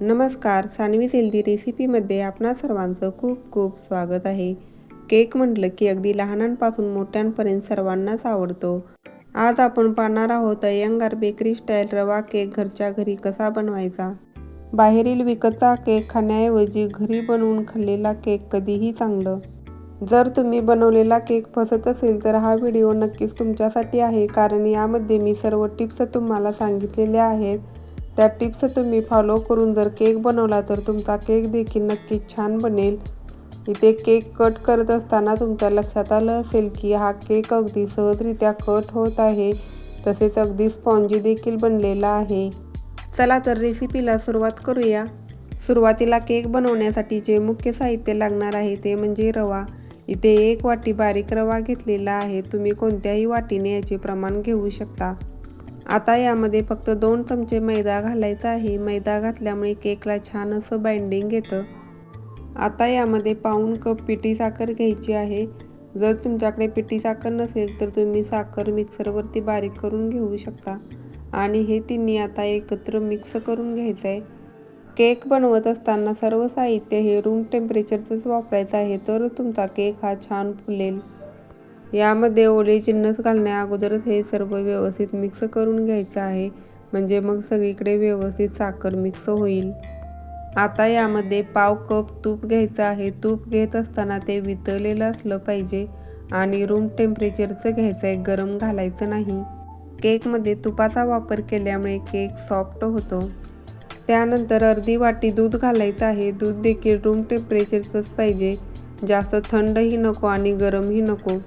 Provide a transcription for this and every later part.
नमस्कार सानवी हेल्दी रेसिपीमध्ये आपणा सर्वांचं खूप खूप स्वागत आहे. केक म्हटलं की अगदी लहानांपासून मोठ्यांपर्यंत सर्वांनाच आवडतो. आज आपण पाहणार आहोत अयंगार बेकरी स्टाईल रवा केक घरच्या घरी कसा बनवायचा? बाहेरील विकतचा केक खाण्याऐवजी घरी बनवून खाल्लेला केक कधीही चांगलं. जर तुम्ही बनवलेला केक फसत असेल तर हा व्हिडिओ नक्कीच तुमच्यासाठी आहे कारण यामध्ये मी सर्व टिप्स तुम्हाला सांगितलेल्या आहेत. त्या टिप्स तुम्ही फॉलो करून जर केक बनवला तर तुमचा केक देखील नक्कीच छान बनेल. इथे केक कट करत असताना तुमच्या लक्षात आलं असेल की हा केक अगदी सहजरित्या कट होत आहे. तसेच अगदी स्पॉन्जी देखील बनलेला आहे. चला तर रेसिपीला सुरुवात करूया. सुरुवातीला केक बनवण्यासाठी जे मुख्य साहित्य लागणार आहे ते म्हणजे रवा. इथे एक वाटी बारीक रवा घेतलेला आहे. तुम्ही कोणत्याही वाटीने याचे प्रमाण घेऊ शकता. आता यामध्ये फक्त दोन चमचे मैदा घालायचा आहे. मैदा घातल्यामुळे केकला छान असं बाइंडिंग येतं. आता यामध्ये पाऊण कप पिठी साखर घ्यायची आहे. जर तुमच्याकडे पिठी साखर नसेल तर तुम्ही साखर मिक्सरवरती बारीक करून घेऊ शकता. आणि हे तिन्ही आता एकत्र मिक्स करून घ्यायचं आहे. केक बनवत असताना सर्व साहित्य हे रूम टेम्परेचरचंच वापरायचं आहे तर तुमचा केक हा छान फुलेल. यामध्ये ओले चिन्नस घालण्या अगोदरच हे सर्व व्यवस्थित मिक्स करून घ्यायचं आहे. म्हणजे मग सगळीकडे व्यवस्थित साखर मिक्स होईल. आता यामध्ये पाव कप तूप घ्यायचं आहे. तूप घेत असताना ते वितळलेलं असलं पाहिजे आणि रूम टेम्परेचरचं घ्यायचं आहे गरम घालायचं नाही. केकमध्ये तुपाचा वापर केल्यामुळे केक सॉफ्ट होतो. त्यानंतर अर्धी वाटी दूध घालायचं आहे. दूध देखील रूम टेम्परेचरचंच पाहिजे. जास्त थंडही नको आणि गरमही नको.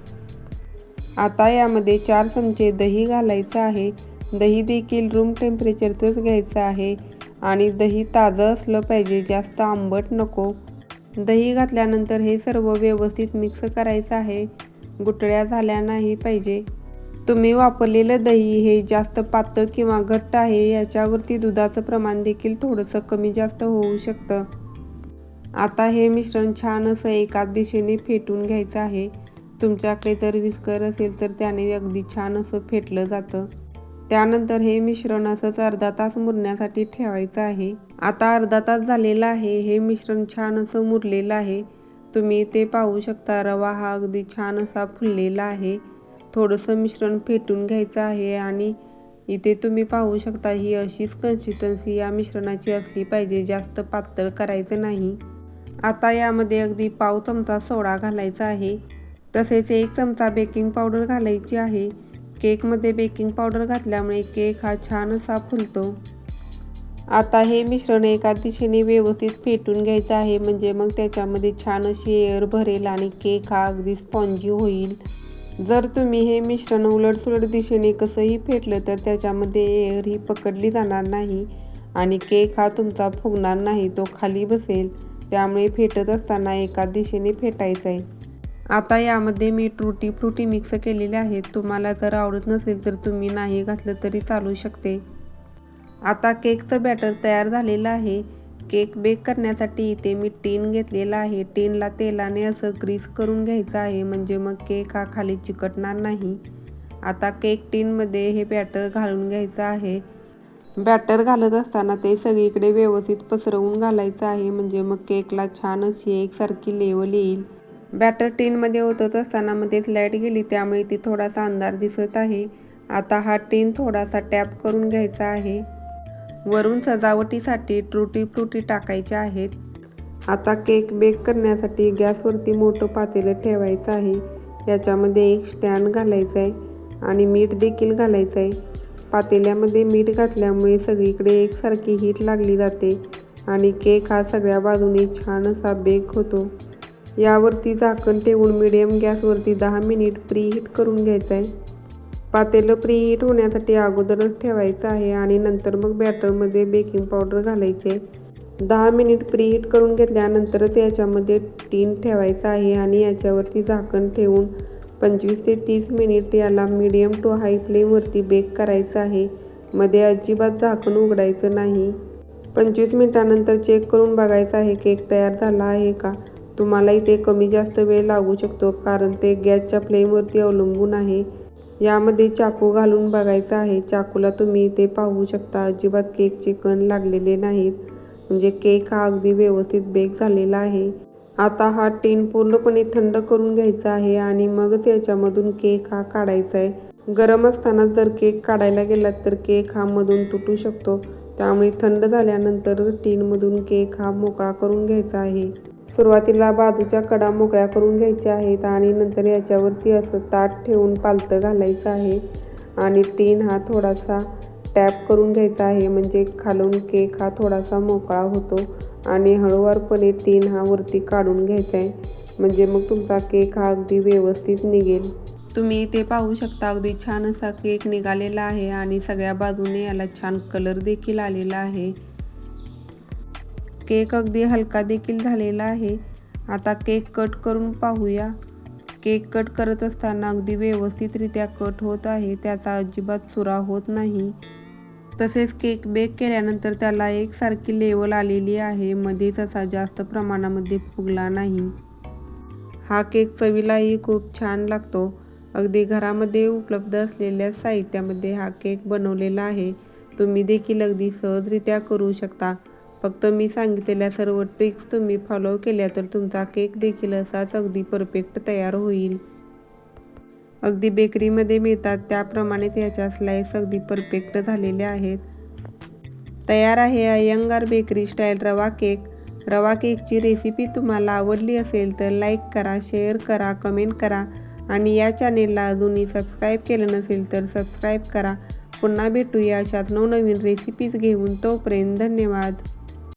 आता यामध्ये चार चमचे दही घालायचं आहे. दही देखील रूम टेम्परेचरचंच घ्यायचं आहे आणि दही ताजं असलं पाहिजे जास्त आंबट नको. दही घातल्यानंतर हे सर्व व्यवस्थित मिक्स करायचं आहे. गुटळ्या झाल्या नाही पाहिजे. तुम्ही वापरलेलं दही हे जास्त पातळ किंवा घट्ट आहे याच्यावरती दुधाचं प्रमाण देखील थोडंसं कमी जास्त होऊ शकतं. आता हे मिश्रण छान असं एकाच दिशेने फेटून घ्यायचं आहे. तुमच्याकडे जर विस्कर असेल तर त्याने अगदी छान असं फेटलं जातं. त्यानंतर हे मिश्रण असंच अर्धा तास मुरण्यासाठी ठेवायचं आहे. आता अर्धा तास झालेला आहे. हे मिश्रण छान असं मुरलेलं आहे. तुम्ही ते पाहू शकता. रवा हा अगदी छान असा फुललेला आहे. थोडंसं मिश्रण फेटून घ्यायचं आहे आणि इथे तुम्ही पाहू शकता ही अशीच कन्सिस्टन्सी या मिश्रणाची असली पाहिजे. जास्त पातळ करायचं नाही. आता यामध्ये अगदी पाव चमचा सोडा घालायचा आहे. तसेच एक चमचा बेकिंग पावडर घालायची आहे. केकमध्ये बेकिंग पावडर घातल्यामुळे केक हा छान असा फुलतो. आता हे मिश्रण एका दिशेने व्यवस्थित फेटून घ्यायचं आहे. म्हणजे मग त्याच्यामध्ये छान अशी एअर भरेल आणि केक हा अगदी स्पॉन्जी होईल. जर तुम्ही हे मिश्रण उलटसुलट दिशेने कसंही फेटलं तर त्याच्यामध्ये एअर ही पकडली जाणार नाही आणि केक हा तुमचा फुगणार नाही तो खाली बसेल. त्यामुळे फेटत असताना एका दिशेने फेटायचा आहे आता यामध्ये मी ट्रुटी फ्रुटी मिक्स केलेले आहेत. तुम्हाला जर आवडत नसेल तर तुम्ही नाही घातलं तरी चालू शकते. आता केकचं बॅटर तयार झालेलं आहे. केक बेक करण्यासाठी इथे मी टीन घेतलेला आहे. टीनला तेलाने असं ग्रीस करून घ्यायचं आहे म्हणजे मग केक हा खाली चिकटणार नाही. आता केक टीनमध्ये हे बॅटर घालून घ्यायचं आहे. बॅटर घालत असताना ते सगळीकडे व्यवस्थित पसरवून घालायचं आहे म्हणजे मग केकला छान अशी एकसारखी लेवल येईल. बॅटर टीनमध्ये ओतत असताना मध्येच लाइट गेली त्यामुळे ती थोडासा अंधार दिसत आहे. आता हा टीन थोडासा टॅप करून घ्यायचा आहे. वरून सजावटीसाठी ट्रुटी फ्रुटी टाकायच्या आहेत. आता केक बेक करण्यासाठी गॅसवरती मोठं पातेलं ठेवायचं आहे. याच्यामध्ये एक स्टँड घालायचं आहे आणि मीठ देखील घालायचं आहे पातेल्यामध्ये मीठ घातल्यामुळे सगळीकडे एकसारखी हीट लागली जाते आणि केक हा सगळ्या बाजूने छान असा बेक होतो. यावरती झाकण ठेवून मिडियम गॅसवरती दहा मिनिट प्रीहीट करून घ्यायचं आहे पातेलं प्रीहीट होण्यासाठी अगोदरच ठेवायचं आहे आणि नंतर मग बॅटरमध्ये बेकिंग पावडर घालायचे. दहा मिनिट प्रीहीट करून घेतल्यानंतरच याच्यामध्ये टीन ठेवायचं आहे आणि याच्यावरती झाकण ठेवून पंचवीस ते तीस मिनिट याला मीडियम टू हाय फ्लेमवरती बेक करायचं आहे. मध्ये अजिबात झाकण उघडायचं नाही. पंचवीस मिनिटानंतर चेक करून बघायचं आहे केक तयार झाला आहे का? तुम्हाला इथे कमी जास्त वेळ लागू शकतो कारण ते गॅसच्या फ्लेमवरती अवलंबून आहे. यामध्ये चाकू घालून बघायचं आहे. चाकूला तुम्ही इथे पाहू शकता. अजिबात केकचे कण लागलेले नाहीत. म्हणजे केक हा अगदी व्यवस्थित बेक झालेला आहे. आता हा टीन पूर्णपणे थंड करून घ्यायचा आहे आणि मगच याच्यामधून केक हा काढायचा आहे. गरम असताना जर केक काढायला गेलात तर केक हा मधून तुटू शकतो. त्यामुळे थंड झाल्यानंतर टीनमधून केक हा मोकळा करून घ्यायचा आहे. सुरुवातीला बाजूच्या कडा मोकळ्या करून घ्यायच्या आहेत आणि नंतर याच्यावरती असं ताट ठेवून पालतं घालायचं आहे. आणि टीन हा थोडासा टॅप करून घ्यायचा आहे म्हणजे खालून केक हा थोडासा मोकळा होतो. आणि हळूवारपणे टीन हा वरती काढून घ्यायचा आहे म्हणजे मग तुमचा केक हा अगदी व्यवस्थित निघेल. तुम्ही इथे पाहू शकता अगदी छान असा केक निघालेला आहे आणि सगळ्या बाजूने याला छान कलर देखील आलेला आहे. केक अगदी हलका देखील झालेला आहे. आता केक कट करून पाहूया. केक कट करत असताना अगदी व्यवस्थितरित्या कट होत आहे. त्याचा अजिबात चुरा होत नाही. तसेच केक बेक केल्यानंतर त्याला एकसारखी लेवल आलेली आहे. मध्येच असा जास्त प्रमाणामध्ये फुगला नाही. हा केक चवीलाही खूप छान लागतो. अगदी घरामध्ये उपलब्ध असलेल्या साहित्यामध्ये हा केक बनवलेला आहे. तुम्ही देखील अगदी सहजरित्या करू शकता. फक्त मी सांगितलेल्या सर्व ट्रिक्स तुम्ही फॉलो केल्या तर तुमचा केक देखील असाच अगदी परफेक्ट तयार होईल. अगदी बेकरीमध्ये मिळतात त्याप्रमाणेच याच्या स्लाईस अगदी परफेक्ट झालेल्या आहेत. तयार आहे अयंगार बेकरी स्टाईल रवा केक रवा केकची रेसिपी तुम्हाला आवडली असेल तर लाईक करा शेअर करा कमेंट करा आणि या चॅनेलला अजूनही सबस्क्राईब केलं नसेल तर सबस्क्राईब करा. पुन्हा भेटूया अशाच नवनवीन रेसिपीज घेऊन. तोपर्यंत धन्यवाद.